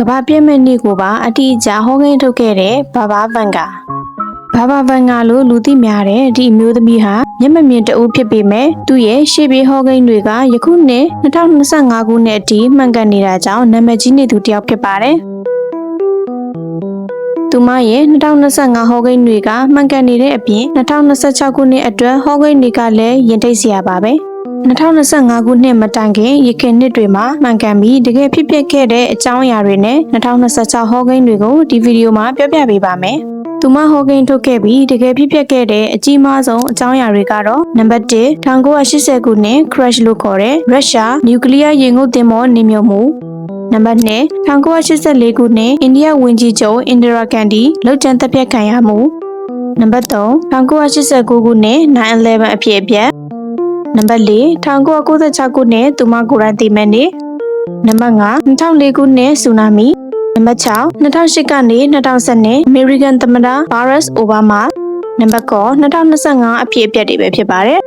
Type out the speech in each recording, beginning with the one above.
ကဘာပြည့်မဲ့နေ့ကိုပါအတိအကျဟောကိန်းထုတ်ခဲ့တဲ့ဘာဘာဗန်ကာဘာဘာဗန်ကာလို့လူသိများတဲ့ဒီအမျိုးသမီးဟာမျက်မမြင်တအုပ်ဖြစ်ပေမဲ့သူ့ရဲ့ရှေ့ပြေးဟောကိန်းတွေကယခုနှစ်2025ခုနှစ်အထိမှန်ကန်နေတာကြောင့်နာမည်ကြီးနေသူတစ်ယောက်ဖြစ်ပါတယ်သူမရဲ့2025ဟောကိန်းတွေကမှန်ကန်နေတဲ့အပြင်2026ခုနှစ်အတွက်ဟောကိန်းတွေကလည်းရင်ထိတ်စရာပါပဲ 2025ခုနှစ်မတိုင်ခင်ရခိုင်နှစ်တွေမှာမှန်ကန်ပြီးတကယ်ဖြစ်ပျက်ခဲ့တဲ့အကြောင်းအရာတွေနဲ့2026ဟောကိန်းတွေကိုဒီဗီဒီယိုမှာပြောပြပေးပါမယ်။သူမဟောကိန်းထုတ်ခဲ့ပြီးတကယ်ဖြစ်ပျက်ခဲ့တဲ့အကြီးမားဆုံးအကြောင်းအရာတွေကတော့နံပါတ်1 1980ခုနှစ် crash လို့ခေါ်တဲ့ရုရှားနျူကလ িয়ার ရေငုပ်သင်္ဘောနင်းမြုပ်မှုနံပါတ်2 1984ခုနှစ်အိန္ဒိယဝန်ကြီးချုပ်အင်ဒရာကန်ဒီလှုပ်ကြံတပ်ဖြတ်ခံရမှုနံပါတ်3 1989ခုနှစ်9/11အဖြစ်အပျက် နံပါတ်4 1996ခုနှစ်သူမကိုရိုင်းတီမန်နေနံပါတ်5 2004ခုနှစ်ဆူနာမီနံပါတ်6 2008ကနေ2010နှစ်အမေရိကန်သမ္မတဘာရက်စ်အိုဘားမာနံပါတ်9 2025အဖြစ်အပျက်တွေပဲဖြစ်ပါတယ်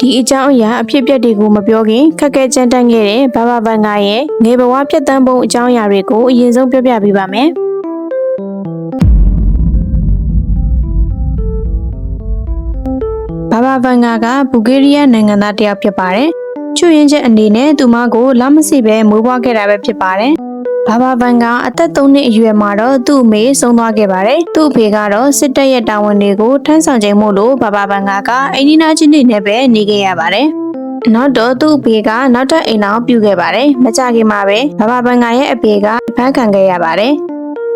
ဒီအကြောင်းအရာအဖြစ်အပျက်တွေကိုမပြောခင်ခက်ခဲကြမ်းတမ်းခဲ့တဲ့ဘာဘာဘန်ကရဲ့ငယ်ဘဝပြတ်တန်းပုံအကြောင်းအရာတွေကိုအရင်ဆုံးပြောပြပေးပါမယ် ဘာဘာဘန်ကာကဘူဂေးရီးယားနိုင်ငံသားတစ်ယောက်ဖြစ်ပါတယ်။ချွရင်ချက်အနေနဲ့သူမကိုလမ်းမစီပဲမွေးဖွားခဲ့တာပဲဖြစ်ပါတယ်။ဘာဘာဘန်ကအသက်3နှစ်အရွယ်မှာတော့သူ့အမေဆုံးသွားခဲ့ပါတယ်။သူ့အဖေကတော့စစ်တပ်ရဲ့တာဝန်တွေကိုထမ်းဆောင်ခြင်းမို့လို့ဘာဘာဘန်ကအိန္ဒိနာချင်းတွေနဲ့ပဲနေခဲ့ရပါတယ်။နောက်တော့သူ့အဖေကနောက်ထပ်အိမ်အောင်ပြုခဲ့ပါတယ်။မကြခင်မှာပဲဘာဘာဘန်ကရဲ့အဖေကဖမ်းခံခဲ့ရပါတယ်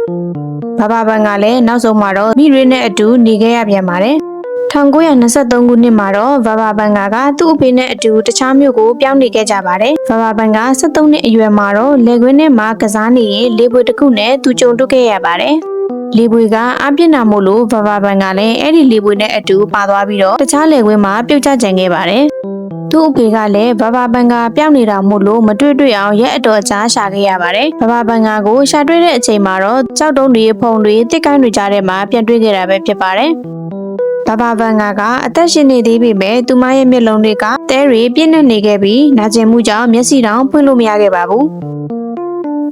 ။ဘာဘာဘန်ကလည်းနောက်ဆုံးမှာတော့မိရွေးနဲ့အတူနေခဲ့ရပြန်ပါတယ်။ 1923ခုနှစ်မှာတော့ဗဘာဘန်ကာကသူ့အဖေနဲ့အတူတခြားမြို့ကိုပြောင်းနေခဲ့ကြပါတယ်။ဗဘာဘန်ကာ73နှစ်အရွယ်မှာတော့လေခွင်းထဲမှာကစားနေရင်လေပွေတစ်ခုနဲ့သူကြုံတွေ့ခဲ့ရပါတယ်။လေပွေကအပြစ်နာမို့လို့ဗဘာဘန်ကလည်းအဲ့ဒီလေပွေနဲ့အတူပါသွားပြီးတော့တခြားလေခွင်းမှာပြုတ်ကျကြံခဲ့ပါတယ်။သူ့အဖေကလည်းဘဘာဘန်ကပျောက်နေတာမို့လို့မတွေ့တွေ့အောင်ရက်အတော်ကြားရှာခဲ့ရပါတယ်။ဘဘာဘန်ကကိုရှာတွေ့တဲ့အချိန်မှာတော့ကြောက်တုံးတွေဖုံတွေတစ်ကိုင်းတွေကြားထဲမှာပြန်တွေ့ခဲ့တာပဲဖြစ်ပါတယ်။ ဘာဘာဗန်ကာကအသက်ရှင်နေသေးပေမဲ့သူမရဲ့မျက်လုံးတွေကတဲတွေပြည့်နေနေခဲ့ပြီးနာကျင်မှုကြောင့်မျက်စိတောင်ဖွင့်လို့မရခဲ့ပါဘူး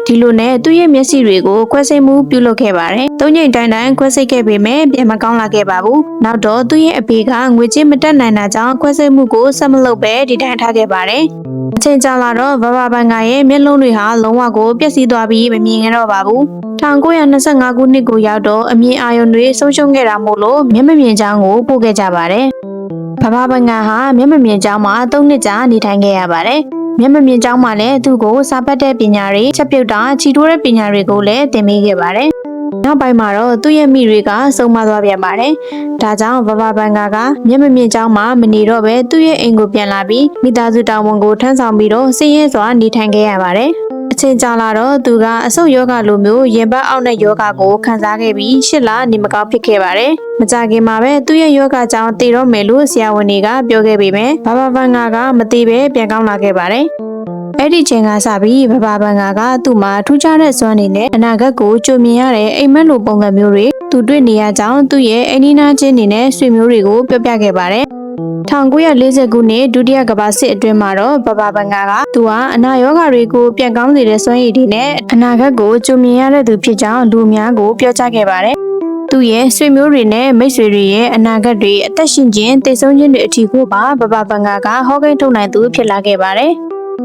ဒီလိုနဲ့သူ့ရဲ့မျက်စိတွေကိုခွဲစိတ်မှုပြုလုပ်ခဲ့ပါတယ်။သုံးချိန်တိုင်တိုင်ခွဲစိတ်ခဲ့ပေမဲ့ပြန်မကောင်းလာခဲ့ပါဘူး။နောက်တော့သူ့ရဲ့အဖေကငွေကြေးမတက်နိုင်တာကြောင့်ခွဲစိတ်မှုကိုဆက်မလုပ်ပဲဒီတိုင်းထားခဲ့ပါတယ်။အချိန်ကြာလာတော့ဘဘဘန်ကရဲ့မျက်လုံးတွေဟာလုံးဝကိုပျက်စီးသွားပြီးမမြင်ရတော့ပါဘူး။1925ခုနှစ်ကိုရောက်တော့အမြင်အာရုံတွေဆုံးရှုံးခဲ့တာမို့လို့မျက်မမြင်ချောင်းကိုပို့ခဲ့ကြပါတယ်။ဘဘဘငါဟာမျက်မမြင်ချောင်းမှာ၃နှစ်ကြာနေထိုင်ခဲ့ရပါတယ်။ မျက်မမြင်ချောင်းမှာလည်းသူ့ကိုစာပတ်တဲ့ပညာတွေချက်ပြုတ်တာချီတိုးတဲ့ပညာတွေကိုလည်းသင်ပေးခဲ့ပါတယ်။နောက်ပိုင်းမှာတော့သူ့ရဲ့မိတွေကစုံမသွားပြန်ပါတယ်။ဒါကြောင့်ဘဘဘန်ကာကမျက်မမြင်ချောင်းမှာမနေတော့ပဲသူ့ရဲ့အိမ်ကိုပြန်လာပြီးမိသားစုတာဝန်ကိုထမ်းဆောင်ပြီးတော့စည်ရဲစွာနေထိုင်ခဲ့ရပါတယ်။ အချိန်ကြာလာတော့သူကအဆုတ်ယောဂလိုမျိုးရင်ဘတ်အောက်နဲ့ယောဂကိုခံစားခဲ့ပြီးရှစ်လနေမကောင်းဖြစ်ခဲ့ပါတယ်။မကြခင်မှာပဲသူ့ရဲ့ယောဂကြောင့်တည်တော့မယ်လို့ဆရာဝန်တွေကပြောခဲ့ပေမဲ့ဘာဘာဘန်ငါကမတည်ပဲပြန်ကောင်းလာခဲ့ပါတယ်။အဲ့ဒီချိန်ကစပြီးဘဘာဘန်ငါကသူ့မှာထူးခြားတဲ့စွမ်းနေနဲ့အနာဂတ်ကိုကြိုမြင်ရတဲ့အိမ်မက်လိုပုံစံမျိုးတွေသူတွေ့နေရကြောင်းသူ့ရဲ့အနီးနားချင်းနေနဲ့ဆွေမျိုးတွေကိုပြောပြခဲ့ပါတယ်။ 1940ခုနှစ်ဒုတိယကမ္ဘာစစ်အတွင်းမှာတော့ဘဘဘန်ကာကသူဟာအနာရောဂါတွေကိုပြန်ကောင်းစေတဲ့စွမ်းရည်တွေနဲ့အနာဂတ်ကိုကြုံမြင်ရတဲ့သူဖြစ်ကြောင်းလူအများကိုပြောကြားခဲ့ပါတယ်။သူရဲ့ဆွေမျိုးတွေနဲ့မိတ်ဆွေတွေရဲ့အနာဂတ်တွေအသက်ရှင်ခြင်းတည်ဆုံးခြင်းတွေအထီကိုပါဘဘဘန်ကာကဟောကိန်းထုတ်နိုင်သူဖြစ်လာခဲ့ပါတယ်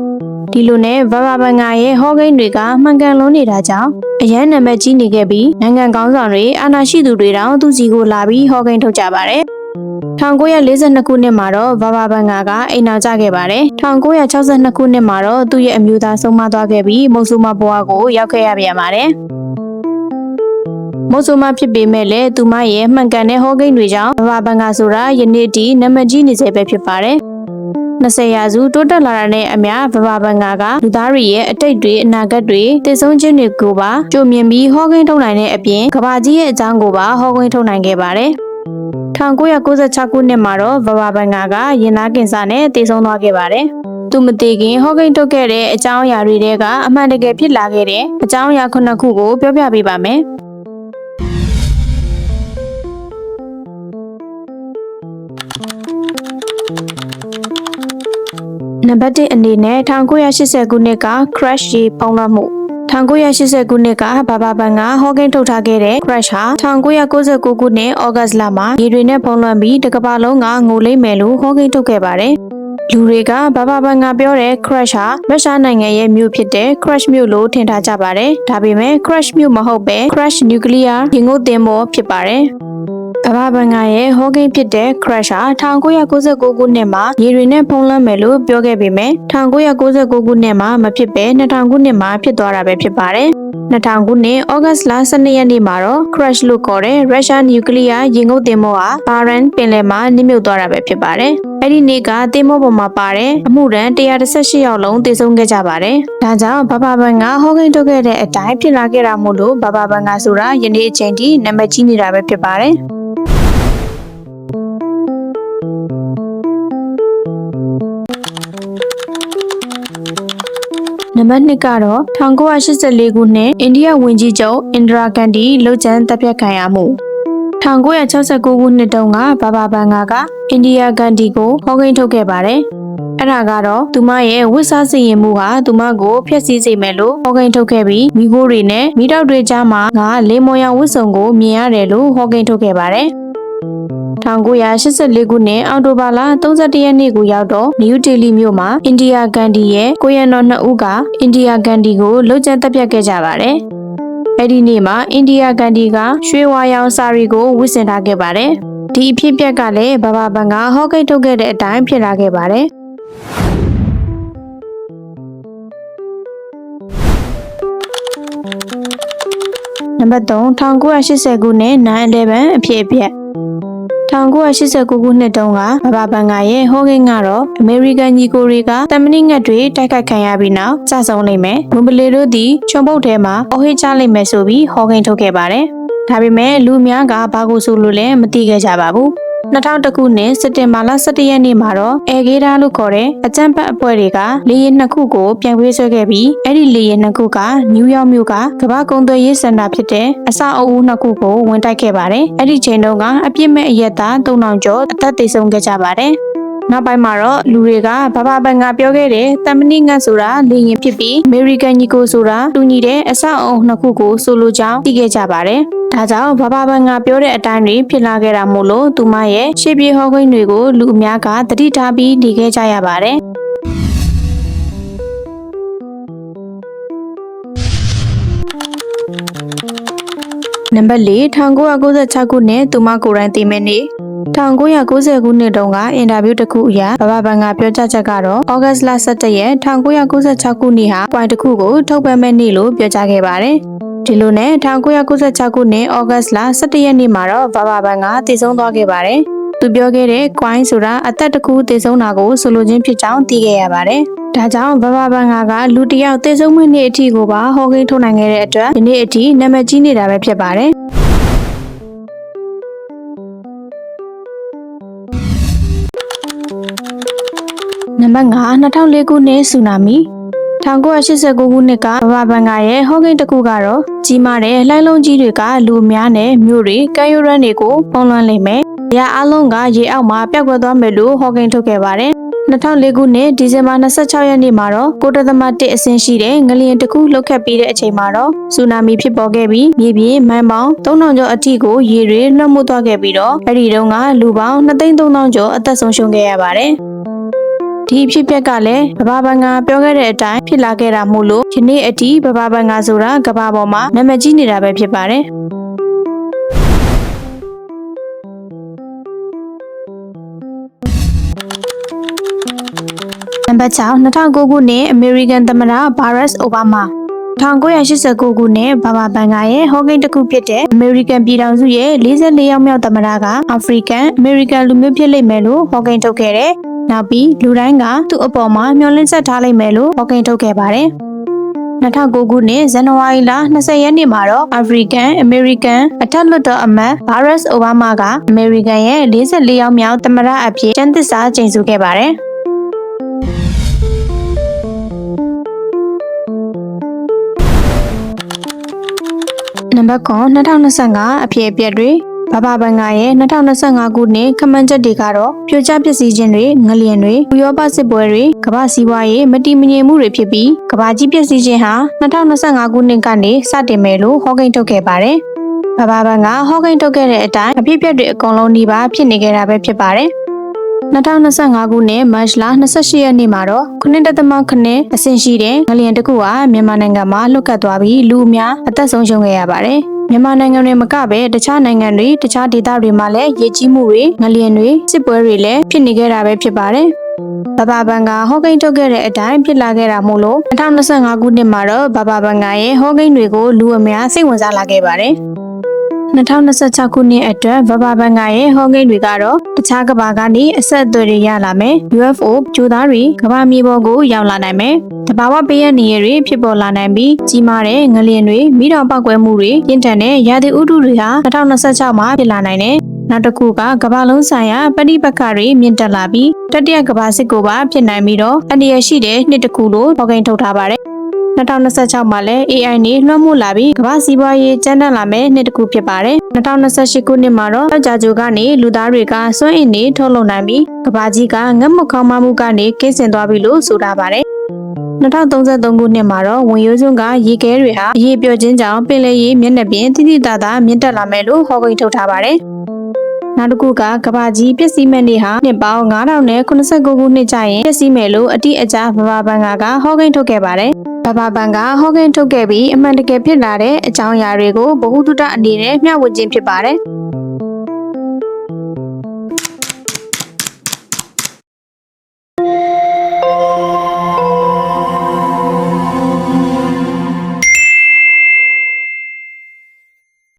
။ဒီလိုနဲ့ဘဘဘန်ကာရဲ့ဟောကိန်းတွေကမှန်ကန်လုံးနေတာကြောင့်အရန်နာမည်ကြီးနေခဲ့ပြီးနိုင်ငံကောင်းဆောင်တွေအာဏာရှိသူတွေတောင်သူစီကိုလာပြီးဟောကိန်းထုတ်ကြပါတယ်။ 1942ခုနှစ်မှာတော့ဘာဘာဘန်ဂါကအိမ်နောက်ကျခဲ့ပါတယ်1962ခုနှစ်မှာတော့သူ့ရဲ့အမျိုးသားဆုံးမသွားခဲ့ပြီးမုတ်ဆိုမဘွားကိုရောက်ခဲ့ရပြန်ပါတယ်မုတ်ဆိုမဖြစ်ပေမဲ့လည်းသူမရဲ့မှန်ကန်တဲ့ဟောကိန်းတွေကြောင့်ဘာဘာဘန်ဂါဆိုတာယနေ့တည်းနမကြီးနေစေပဲဖြစ်ပါတယ်20ရာစုတိုးတက်လာတာနဲ့အမျှဗဘာဘန်ဂါကလူသားတွေရဲ့အတိတ်တွေအနာဂတ်တွေတည်ဆုံးခြင်းတွေကိုပါကြိုမြင်ပြီးဟောကိန်းထုတ်နိုင်တဲ့အပြင်ကဘာကြီးရဲ့အကြောင်းကိုပါဟောကိန်းထုတ်နိုင်ခဲ့ပါတယ်။ 1996ခုနှစ်မှာတော့ဗဘာဘန်ဂါကရင်သားကင်ဆာနဲ့တည်ဆုံသွားခဲ့ပါတယ်။သူမတည်ခင်ဟောကိန်းထုတ်ခဲ့တဲ့အကြောင်းအရာတွေတဲကအမှန်တကယ်ဖြစ်လာခဲ့တဲ့အကြောင်းအရာခုနှစ်ခုကိုပြောပြပေးပါမယ်။နံပါတ်1အနေနဲ့1980ခုနှစ်က crash ရေပေါင်းလွှတ်မှု 1980ခုနှစ်ကဘာဘာဘန်ကဟောကိန်းထုတ်ထားခဲ့တဲ့ crash ဟာ1999ခုနှစ်ဩဂတ်လမှာရေတွေနဲ့ဖုံးလွှမ်းပြီးတစ်ကမ္ဘာလုံးကငိုလိမ့်မယ်လို့ဟောကိန်းထုတ်ခဲ့ပါတယ်။လူတွေကဘာဘာဘန်ကပြောတဲ့ crash ဟာရုရှားနိုင်ငံရဲ့မြို့ဖြစ်တဲ့ crash မြို့လို့ထင်ထားကြပါတယ်။ဒါပေမဲ့ crash မြို့မဟုတ်ပဲ crash nuclear ရေငုပ်သင်္ဘောဖြစ်ပါတယ်။ ကမ္ဘာဘန်ကရဲ့ဟောကိန်းဖြစ်တဲ့ crash ဟာ1999ခုနှစ်မှာရေတွေနဲ့ဖုံးလွှမ်းမယ်လို့ပြောခဲ့ပေမဲ့1999ခုနှစ်မှာမဖြစ်ပဲ2000ခုနှစ်မှာဖြစ်သွားတာပဲဖြစ်ပါတယ်။2000ခုနှစ်ဩဂတ်လ12ရက်နေ့မှာတော့ crash လို့ခေါ်တဲ့ Russia nuclear ရေငုပ်သင်္ဘောဟာ Baran ပင်လယ်မှာနစ်မြုပ်သွားတာပဲဖြစ်ပါတယ်။အဲ့ဒီနေ့ကသင်္ဘောပေါ်မှာပါတဲ့အမှုရန်118ယောက်လုံးတည်ဆုံခဲ့ကြပါတယ်။ဒါကြောင့်ဘဘဘန်ကဟောကိန်းထုတ်ခဲ့တဲ့အတိုင်းဖြစ်လာခဲ့တာမို့လို့ဘဘဘန်ကဆိုတာယနေ့အချိန်ထိနာမည်ကြီးနေတာပဲဖြစ်ပါတယ်။နံပါတ်2ကတော့1984ခုနှစ်အိန္ဒိယဝန်ကြီးချုပ်အင်ဒရာဂန်ဒီလှုပ်ကြံတပ်ဖြတ်ခံရမှု 1969ခုနှစ်တုန်းကဘာဘာဘန်ဂါကအိန္ဒိယဂန်ဒီကိုဟောကိန်းထုတ်ခဲ့ပါတယ်။အဲ့ဒါကတော့သူမရဲ့ဝစ်စားစီရင်မှုဟာသူမကိုဖျက်ဆီးစေမယ်လို့ဟောကိန်းထုတ်ခဲ့ပြီးမိခိုးတွေနဲ့မိတောက်တွေကြားမှာငါလေမော်ရောင်ဝစ်စုံကိုမြင်ရတယ်လို့ဟောကိန်းထုတ်ခဲ့ပါတယ်။1984ခုနှစ်အောက်တိုဘာလ31ရက်နေ့ကိုရောက်တော့နယူးဒေလီမြို့မှာအိန္ဒိယဂန်ဒီရဲ့ကိုရန်တော်နှစ်ဦးကအိန္ဒိယဂန်ဒီကိုလှုပ်ကြံတပ်ဖြတ်ခဲ့ကြပါတယ်။ အဲ့ဒီနေ့မှာအိန္ဒိယဂန်ဒီကရွှေဝါရောင်စာရီကိုဝတ်ဆင်ထားခဲ့ပါတယ်။ဒီအဖြစ်အပျက်ကလည်းဘဘဘန်ကဟော့ကိတ်ထုတ်ခဲ့တဲ့အတိုင်းဖြစ်လာခဲ့ပါတယ်။နံပါတ်3 1980ခုနှစ်9/11အဖြစ်အပျက် 1989ခုနှစ်တုန်းကဘဘဘန်ဂါရဲ့ဟောကိန်းကတော့အမေရိကန်ညီကိုတွေကတမနိငတ်တွေတိုက်ခိုက်ခံရပြီးနောက်ကြဆုံးလိမ့်မယ်။မွန်ပလေတို့သည်ချုံပုတ်ထဲမှာအဟိတ်ချလိမ့်မယ်ဆိုပြီးဟောကိန်းထုတ်ခဲ့ပါတယ်။ဒါပေမဲ့လူများကဘာကိုဆိုလို့လဲမသိခဲ့ကြပါဘူး။ 2000ခုနှစ်စက်တင်ဘာလ17ရက်နေ့မှာတော့အဲဂေဒါလို့ခေါ်တဲ့အကြံဖတ်အဖွဲ့တွေကလေယာဉ်နှစ်ခုကိုပြန်ပေးဆွဲခဲ့ပြီးအဲ့ဒီလေယာဉ်နှစ်ခုကနယူးယောက်မြို့ကကမ္ဘာကုန်သွယ်ရေးစင်တာဖြစ်တဲ့အဆောက်အဦနှစ်ခုကိုဝင်တိုက်ခဲ့ပါတယ်။အဲ့ဒီချိန်တုန်းကအပြစ်မဲ့အရက်သား3000ကျော်အသက်သေဆုံးခဲ့ကြပါတယ်။ နောက်ပိုင်းမှာတော့လူတွေကဘာဘာဘန်ကပြောခဲ့တဲ့တမနိငတ်ဆိုတာလေရင်ဖြစ်ပြီးအမေရိကန်ညီကိုဆိုတာတူညီတဲ့အဆောက်အုံနှစ်ခုကိုဆိုလိုကြောင်းသိခဲ့ကြပါတယ်။ဒါကြောင့်ဘာဘာဘန်ကပြောတဲ့အတိုင်းတွေဖြစ်လာခဲ့တာမို့လို့သူမရဲ့ရှေ့ပြေဟောခွင့်တွေကိုလူအများကတတိထားပြီးနေခဲ့ကြရပါတယ်။နံပါတ်၄1996ခုနှစ်သူမကိုယ်တိုင်တည်မဲ့နေ့ 1990ခုနှစ်တုန်းကအင်တာဗျူးတစ်ခုအရဘဘဘန်ကပြောကြားချက်ကတော့ဩဂတ်လ17ရက်1996ခုနှစ်ဟာ point တစ်ခုကိုထုတ်ပြန်မဲ့နေ့လို့ပြောကြားခဲ့ပါတယ်။ဒီလိုနဲ့1996ခုနှစ်ဩဂတ်လ17ရက်နေ့မှာတော့ဘဘဘန်ကတည်ဆုံးသွားခဲ့ပါတယ်။သူပြောခဲ့တဲ့ coin ဆိုတာအသက်တစ်ခုတည်ဆုံးတာကိုဆိုလိုခြင်းဖြစ်ကြောင်းသိခဲ့ရပါတယ်။ဒါကြောင့်ဘဘဘန်ကလူတစ်ယောက်တည်ဆုံးမှုနေ့အထိကိုပါဟောကိန်းထုတ်နိုင်ခဲ့တဲ့အတွက်ဒီနေ့အထိနာမည်ကြီးနေတာပဲဖြစ်ပါတယ်။ နံပါတ်5 2004ခုနှစ်ဆူနာမီ1989ခုနှစ်ကဘဘဘန်ဂါရဲ့ဟောကိန်းတစ်ခုကတော့ကြီးမားတဲ့လှိုင်းလုံးကြီးတွေကလူအများနဲ့မြို့တွေကမ်းရိုးရမ်းတွေကိုပုံလွှမ်းလိမ့်မယ်။ရအလုံးကရေအောက်မှာပျောက်ကွယ်သွားမယ်လို့ဟောကိန်းထုတ်ခဲ့ပါတယ်။2004ခုနှစ်ဒီဇင်ဘာ26ရက်နေ့မှာတော့9.1အဆင့်ရှိတဲ့ငလျင်တစ်ခုလှုပ်ခတ်ပြီးတဲ့အချိန်မှာတော့ဆူနာမီဖြစ်ပေါ်ခဲ့ပြီးမြေပြင်မိုင်ပေါင်း3000ကျော်အထိကိုရေတွေလွှမ်းမိုးသွားခဲ့ပြီးတော့အဲ့ဒီတုန်းကလူပေါင်း23000ကျော်အသက်ဆုံးရှုံးခဲ့ရပါတယ်။ ဒီဖြစ်ပျက်ကလည်းဘဘာဘန်ကပြောခဲ့တဲ့အတိုင်းဖြစ်လာခဲ့တာမို့လို့ယနေ့အထိဘဘာဘန်ကဆိုတာကဘာပေါ်မှာနာမည်ကြီးနေတာပဲဖြစ်ပါတယ်နံပါတ်6 2009ခုနှစ်အမေရိကန်သမ္မတဘာရက်စ်အိုဘားမာ1989ခုနှစ်ဘာဘာဘန်ဂါရဲ့ဟောကိန်းတစ်ခုဖြစ်တဲ့အမေရိကန်ပြည်ထောင်စုရဲ့44ယောက်မြောက်သမ္မတကအာဖရိကန်အမေရိကန်လူမျိုးဖြစ်လိမ့်မယ်လို့ဟောကိန်းထုတ်ခဲ့တဲ့ နောက်ပြီးလူတိုင်းကသူ့အပေါ်မှာမျှော်လင့်ချက်ထားလိုက်မယ်လို့ဟောကိန်းထုတ်ခဲ့ပါတယ်။2009ခုနှစ်ဇန်နဝါရီလ20ရက်နေ့မှာတော့ African American အထက်လွှတ်တော်အမတ် Barack Obama ကအမေရိကန်ရဲ့44ယောက်မြောက်သမ္မတအဖြစ်ကျန်းသစ္စာကျိန်ဆိုခဲ့ပါတယ်။နံပါတ်9 2025အဖြစ်အပျက်တွေ ဘာဘာဘန်ကရဲ့2025ခုနှစ်ခမန်းချက်တွေကတော့ပြိုကျပျက်စီးခြင်းတွေငလျင်တွေဥရောပစစ်ပွဲတွေကမ္ဘာစီးပွားရေးမတည်မငြိမ်မှုတွေဖြစ်ပြီးကမ္ဘာကြီးပျက်စီးခြင်းဟာ2025ခုနှစ်ကနေစတင်မယ်လို့ဟောကိန်းထုတ်ခဲ့ပါတယ်။ဘာဘာဘန်ကဟောကိန်းထုတ်ခဲ့တဲ့အတိုင်းအဖြစ်အပျက်တွေအကုန်လုံးဒီပါဖြစ်နေကြတာပဲဖြစ်ပါတယ်။ 2025ခုနှစ်မတ်လ28ရက်နေ့မှာတော့9.9အဆင့်ရှိတဲ့ငလျင်တစ်ခုဟာမြန်မာနိုင်ငံမှာလှုပ်ခတ်သွားပြီးလူအများအသက်ဆုံးရှုံးခဲ့ရပါတယ်။မြန်မာနိုင်ငံတွေမကပဲတခြားနိုင်ငံတွေတခြားဒေသတွေမှာလည်းရေကြီးမှုတွေငလျင်တွေစစ်ပွဲတွေလည်းဖြစ်နေခဲ့တာပဲဖြစ်ပါတယ်။ဘဘာဘန်ကဟောကိန်းထုတ်ခဲ့တဲ့အတိုင်းဖြစ်လာခဲ့တာမို့လို့2025ခုနှစ်မှာတော့ဘဘာဘန်ကရဲ့ဟောကိန်းတွေကိုလူအများစိတ်ဝင်စားလာခဲ့ပါတယ်။ 2026ခုနှစ်အတွက်ဘဘာဘန်ကရဲ့ဟောကိန်းတွေကတော့တခြားကဘာကနေအဆက်အသွယ်တွေရလာမယ် UFO ကြိုးသားတွေကဘာမြေပေါ်ကိုရောက်လာနိုင်မယ်တဘာဝပေးရနေရတွေဖြစ်ပေါ်လာနိုင်ပြီးကြီးမားတဲ့ငလျင်တွေမိတော်ပောက်ကွဲမှုတွေပြင်းထန်တဲ့ရာသီဥတုတွေဟာ2026မှာဖြစ်လာနိုင်တယ်နောက်တစ်ခုကကမ္ဘာလုံးဆိုင်ရာပဋိပက္ခတွေမြင့်တက်လာပြီးတတိယကမ္ဘာစစ်ကိုပါဖြစ်နိုင်ပြီးတော့အန္တရာယ်ရှိတဲ့နှစ်တစ်ခုလို့ဟောကိန်းထုတ်ထားပါတယ် 2026မှာလည်း AI နေလွှမ်းမိုးလာပြီးကမ္ဘာစီးပွားရေးကျန်းတတ်လာမယ့်နှစ်တစ်ခုဖြစ်ပါတယ်။2028ခုနှစ်မှာတော့ကြောက်ကြကြိုကနေလူသားတွေကစွန့်အင်နေထုတ်လုပ်နိုင်ပြီးကမ္ဘာကြီးကငတ်မခေါင်းမမှုကနေကင်းစင်သွားပြီလို့ဆိုထားပါတယ်။2033ခုနှစ်မှာတော့ဝင်ရိုးစွန်းကရေခဲတွေဟာအရေးပြောခြင်းကြောင့်ပင်လယ်ရေမျက်နှာပြင်တိတိတသာမြင့်တက်လာမယ်လို့ဟောကိန်းထုတ်ထားပါတယ်။ နောက်တစ်ခုကကဘာကြီးပျက်စီးမဲ့နေ့ဟာနှစ်ပေါင်း9089ခုနှစ်ကြာရင်ပျက်စီးမယ်လို့အတိအကျဘဘာဘန်ကာကဟောကိန်းထုတ်ခဲ့ပါတယ်။ဘဘာဘန်ကဟောကိန်းထုတ်ခဲ့ပြီးအမှန်တကယ်ဖြစ်လာတဲ့အကြောင်းအရာတွေကိုဗဟုသုတအနေနဲ့မျှဝေခြင်းဖြစ်ပါတယ်။